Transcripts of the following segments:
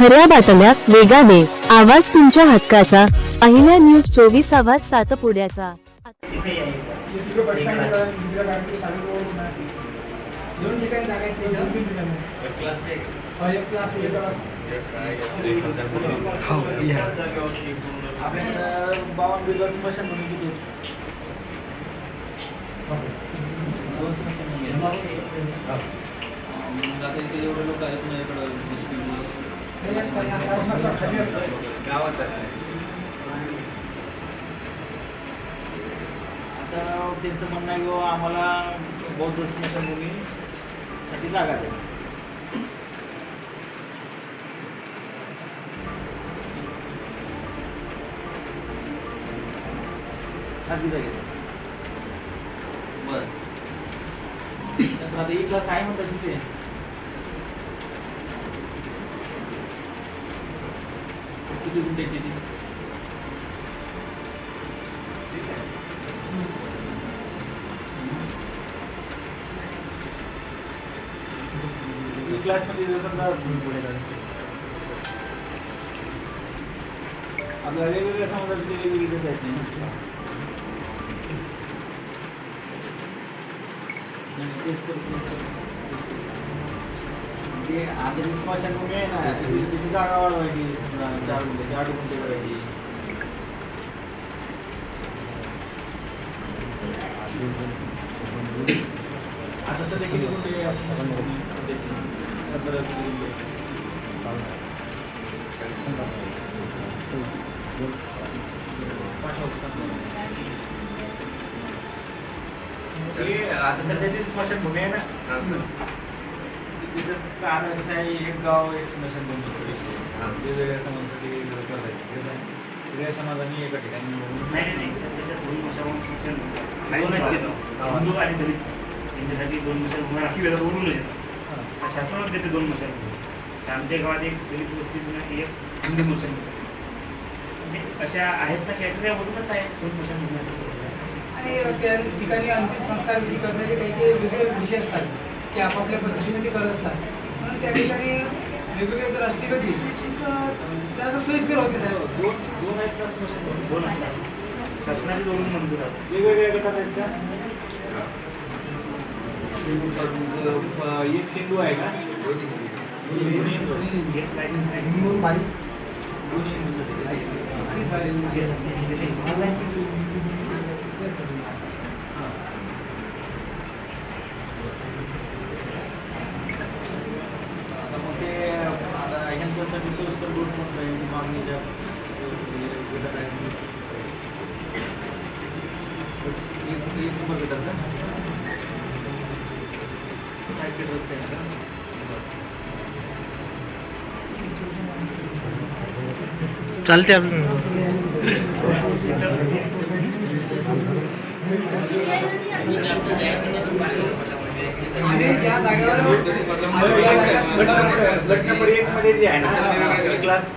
खऱ्या बातम्या वेगाने. आवाज तुमच्या हक्काचा. पहिल्या न्यूज चोवीस आवाज सातपुड्याचा. म्हणून मग आता इथे एवढे लोक आहेत माझ्याकडं असतं. आता त्यांचं म्हणणं आहे की आम्हाला बौद्ध स्मशानभूमी साठी जागा द्या. खाजगी जागेत बर. आता एक क्लास आहे म्हणतात तिथे. किती गुंठ्याची ती क्लासमध्ये जर समजा आपल्या वेगवेगळ्या समाजाचे वेगवेगळे देत आहेत नाही नाही, तेच तर, आता स्मशानभूमी आहे ना त्याची जागा वाढवायची चार गुंठे आठ गुंठे करायची. आता सध्या किती गुंठे? ते आता सध्याची स्मशानभूमी आहे ना. तिथं कारण कसं आहे एक गाव एक स्मशानभूमी थोडीशी वेगवेगळ्या समाजासाठी वेगवेगळं करायचं कसं आहे, सगळ्या समाजांनी एका ठिकाणी मिळून नाही नाही नाही. सध्याच्या दोन वर्षापासून शिक्षण दोन आहेत तिथं. हिंदू आणि दलित. यांच्यासाठी दोन मशाल भूमी राखीव येतात वरून येतात. तर शासनानं देते दोन मशाल तर आमच्या गावात एक दलित वस्तीतून एक हिंदू मशाल भूमी म्हणजे अशा आहेत ना कॅटेगऱ्या वरूनच आहेत दोन मशाल भूमी आणि त्या ठिकाणी अंतिम संस्कार विधी करण्याचे काही काही वेगळे विषय असतात. की आपापल्या पद्धतीने ते करत असतात. म्हणून त्या ठिकाणी वेगवेगळे जर असली कधी तर त्याचा सोयीस्कर होते साहेब. दोन दोन आहेत का स्मशानभूमी दोन असतात. शासनाचे दोन मंजूर आहेत वेगवेगळ्या गटात आहेत का? एक हिंदू आहे का? हिंदू ह्यांच्यासाठी सोयीस्कर गोष्ट कोणतं आहे मागणी ज्या गटात आहेत एक एक नंबर गटात का सायकेट रस्ते आहे का चालते आणि ज्या जागेवर ज्या जागेवर शंभर- गट नंबर एक मध्ये जे आहे ना क्लास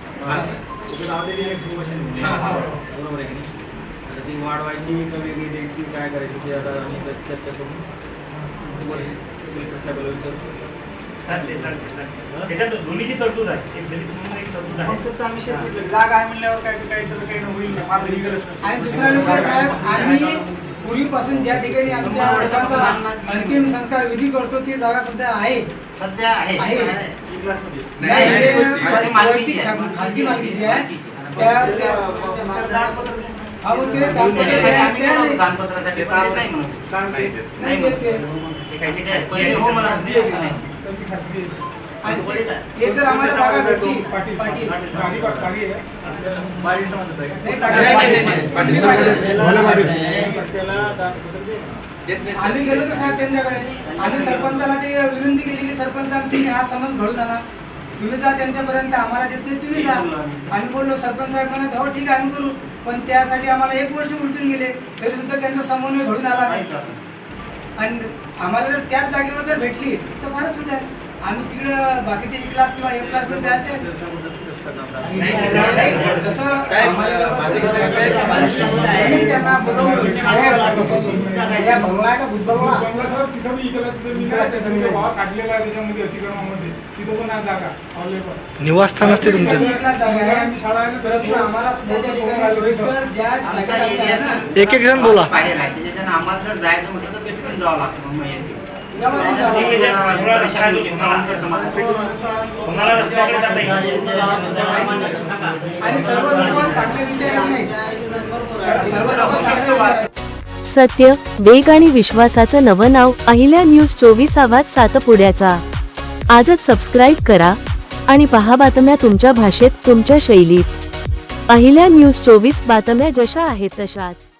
तिथे लावलेली एक मशीन बरोबर आहे की नाही? आता ती वाढवायची का वेगळी द्यायची काय करायची ते आता आम्ही चर्चा करून वर कलेक्टर साहेबाला विचारू चालते चालते चालते त्याच्यात दोन्हीची तरतूद आहे. एक दलित म्हणून एक तरतूद मग आहे त्याचा आम्ही शेत घेतलं. जागा आहे म्हणल्यावर काय काही तर काही होईल. मात्र ही गरज नसेल. आणि दुसरा विषय साहेब आम्ही पूर्वीपासून ज्या ठिकाणी आमच्या अंतिम संस्कार विधी करतो ती जागा सध्या आहे. सध्या आहे. ही खाजगी मालकीची आहे. हा, ते हो जर आम्हाला जागा भेटली पाटील पाटील बारी समाजात आहे आम्ही गेलो तर साहेब त्यांच्याकडे. आम्ही सरपंचाला ते विनंती केलेली सरपंच साहेब तुम्ही हा समज घडून आणा. तुम्ही जा त्यांच्यापर्यंत आम्हाला देत नाही तुम्ही जा. आम्ही. बोललो सरपंच साहेब म्हणत हो ठीक आहे आम्ही करू. पण त्यासाठी आम्हाला एक वर्ष उलटून गेले. तरी सुद्धा त्यांचा समन्वय घडून आला नाही. आणि आम्हाला जर त्याच जागेवर जर भेटली तर फारच सुद्धा. आम्ही तिकडे बाकीचे ई क्लास किंवा ए क्लास जसं निवासस्थान असते तुमचं. एक एक एक जण बोला. आम्हाला जर जायचं म्हटलं तर पेटीतून जावं लागतं. आणि सर्व लोक चांगले विचारायचे नाही सर्व लोक चांगले सत्य वेग आणि विश्वासाचं नवं नाव अहिल्या न्यूज चोवीस आवाज सातपुड्याचा. आजच सबस्क्राईब करा आणि पहा बातम्या तुमच्या भाषेत तुमच्या शैलीत. अहिल्या न्यूज चोवीस बातम्या जशा आहेत तशाच.